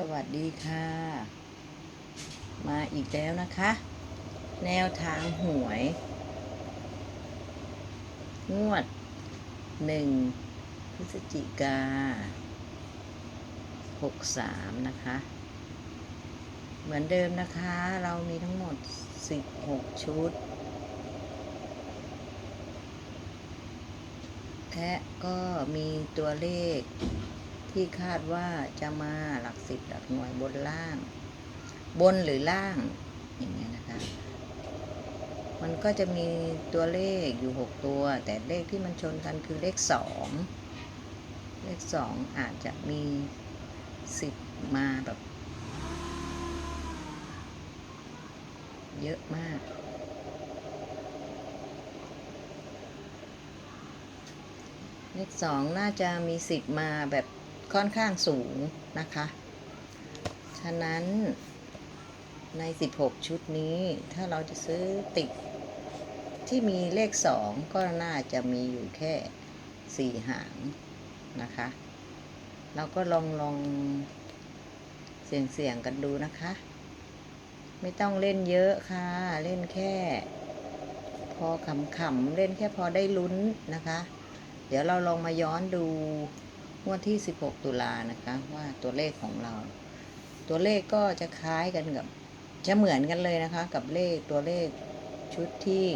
สวัสดีค่ะ มาอีกแล้วนะคะ แนวทางหวย งวดหนึ่งพฤศจิกาหกสามนะคะ เหมือนเดิมนะคะ เรามีทั้งหมดสิบหกชุด และก็มีตัวเลข ที่คาดว่าจะมาหลักสิบหลักหน่วยบนล่าง บนหรือล่าง อย่างเงี้ยนะคะ มันก็จะมีตัวเลขอยู่หกตัว แต่เลขที่มันชนกันคือเลขสองเลขสองอาจจะมีสิบมาแบบ เยอะมากเลขสองน่าจะมีสิทธิ์มาแบบ ค่อนข้างสูงนะคะ ฉะนั้นใน 16 ชุดนี้ถ้าเราจะซื้อติดที่มีเลขสองก็น่าจะมีอยู่แค่สี่หางนะคะเราก็ลองลองเสี่ยงเสี่ยงๆกันดูนะคะ ไม่ต้องเล่นเยอะค่ะ เล่นแค่ พอขำๆเล่นแค่พอได้ลุ้นนะคะ เดี๋ยวเราลองมาย้อนดู วดที่ 16 ตุลานะคะว่าตัวเลขของเรา ตัวเลขก็จะคล้ายกันกับ จะเหมือนกันเลยนะคะ กับเลขตัวเลขชุดที่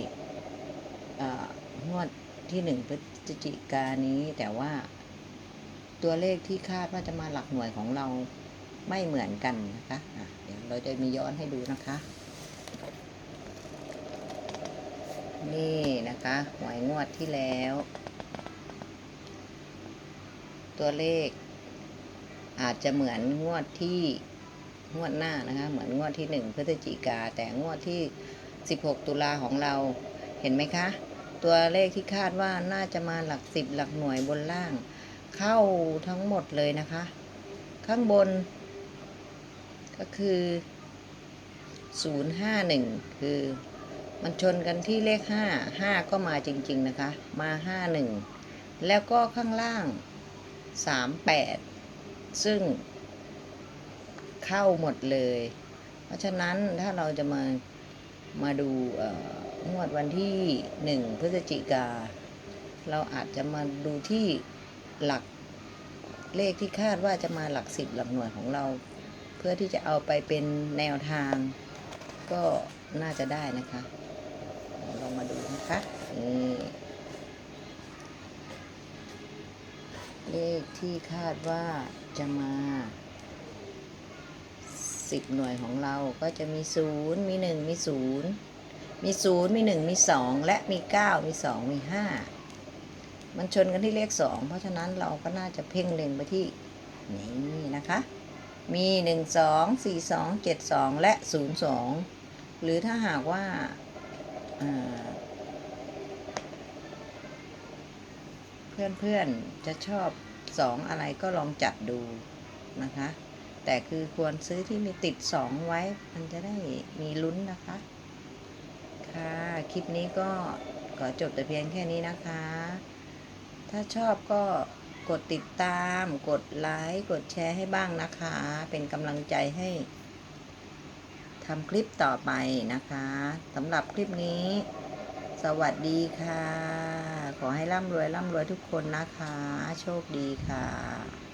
งวดที่ 1 พฤศจิกานี้แต่ว่า ตัวเลขที่คาดว่าจะมาหลักหน่วยของเราไม่เหมือนกันนะคะะเดี๋ยวเราจะมีย้อนให้ดูนะคะ นี่นะคะหวยงวดที่แล้ว ตัวเลข อาจจะเหมือนงวดที่งวดหน้านะคะ เหมือนงวดที่หนึ่งพฤศจิกา แต่งวดที่ 16 ตุลาของเราเห็นไหมคะ ตัวเลขที่คาดว่าน่าจะมาหลักสิบหลักหน่วยบนล่าง เข้าทั้งหมดเลยนะคะ ข้างบน ก็คือ 051 คือมันชนกันที่เลข 5 5 ก็มาจริง ๆ นะคะ มา 51 แล้วก็ข้างล่าง 38ซึ่งเข้าหมดเลย เพราะฉะนั้นถ้าเราจะมามาดูงวดวันที่1พฤศจิกา เราอาจจะมาดูที่หลักเลขที่คาดว่าจะมาหลักสิบหลักหน่วยของเรา เพื่อที่จะเอาไปเป็นแนวทาง ก็น่าจะได้นะคะเดี๋ยวเรามาดูนะคะนี่ เลขที่คาดว่าจะมาสิบหน่วยของเราก็จะมีศูนย์มีหนึ่งมีศูนย์มีศูนย์มีหนึ่งมีสองและมีเก้ามีสองมีห้ามันชนกันที่เลขสองเพราะฉะนั้นเราก็น่าจะเพ่งเล็งไปที่นี่นะคะ มีหนึ่งสองสี่สองเจ็ดสองและศูนย์สองหรือถ้าหากว่าเพื่อน เพื่อนๆจะชอบสองอะไรก็ลองจัดดูนะคะ แต่คือควรซื้อที่มีติดสองไว้ มันจะได้มีลุ้นนะคะ ค่ะ คลิปนี้ก็ขอจบแต่เพียงแค่นี้นะคะ ถ้าชอบก็กดติดตาม กดไลค์ กดแชร์ให้บ้างนะคะ เป็นกำลังใจให้ทำคลิปต่อไปนะคะสำหรับคลิปนี้ สวัสดีค่ะ ขอให้ร่ำรวยร่ำรวยทุกคนนะคะ โชคดีค่ะ